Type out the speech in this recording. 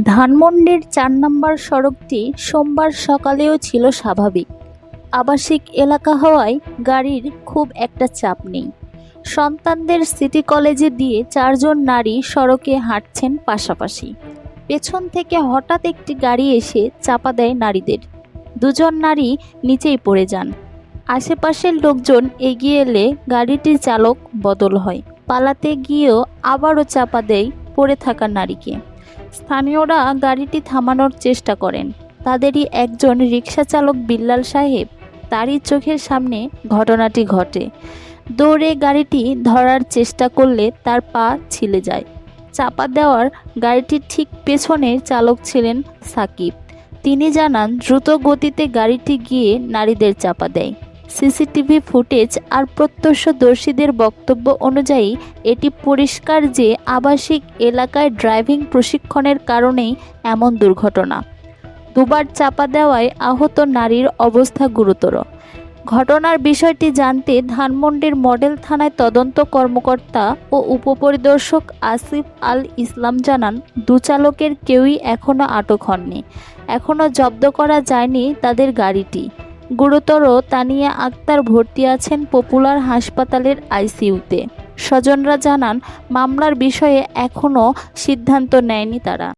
ধানমন্ডির চার নম্বর সড়কটি সোমবার সকালেও ছিল স্বাভাবিক। আবাসিক এলাকা হওয়ায় গাড়ির খুব একটা চাপ নেই। সন্তানদের সিটি কলেজে দিয়ে চারজন নারী সড়কে হাঁটছেন পাশাপাশি। পেছন থেকে হঠাৎ একটি গাড়ি এসে চাপা দেয় নারীদের। দুজন নারী নিচেই পড়ে যান। আশেপাশের লোকজন এগিয়ে এলে গাড়িটির চালক বদল হয়। পালাতে গিয়েও আবারও চাপা দেয় পড়ে থাকা নারীকে। স্থানীয়রা গাড়িটি থামানোর চেষ্টা করেন। তাদেরই একজন রিক্সা চালক বিল্লাল সাহেব, তারই চোখের সামনে ঘটনাটি ঘটে। দৌড়ে গাড়িটি ধরার চেষ্টা করলে তার পা ছিলে যায়। চাপা দেওয়ার গাড়িটির ঠিক পেছনে চালক ছিলেন সাকিব। তিনি জানান, দ্রুত গতিতে গাড়িটি গিয়ে নারীদের চাপা দেয়। সিসিটিভি ফুটেজ আর প্রত্যক্ষদর্শীদের বক্তব্য অনুযায়ী, এটি পরিষ্কার যে আবাসিক এলাকায় ড্রাইভিং প্রশিক্ষণের কারণেই এমন দুর্ঘটনা। দুবার চাপা দেওয়ায় আহত নারীর অবস্থা গুরুতর। ঘটনার বিষয়টি জানতে ধানমন্ডির মডেল থানায় তদন্ত কর্মকর্তা ও উপপরিদর্শক আসিফ আল ইসলাম জানান, দুচালকের কেউই এখনও আটক হননি। এখনও জব্দ করা যায়নি তাদের গাড়িটি। গুরুতর তানিয়া আক্তার ভর্তি আছেন পপুলার হাসপাতালের আইসিইউতে। স্বজনরা জানান, মামলার বিষয়ে এখনও সিদ্ধান্ত নেয়নি তারা।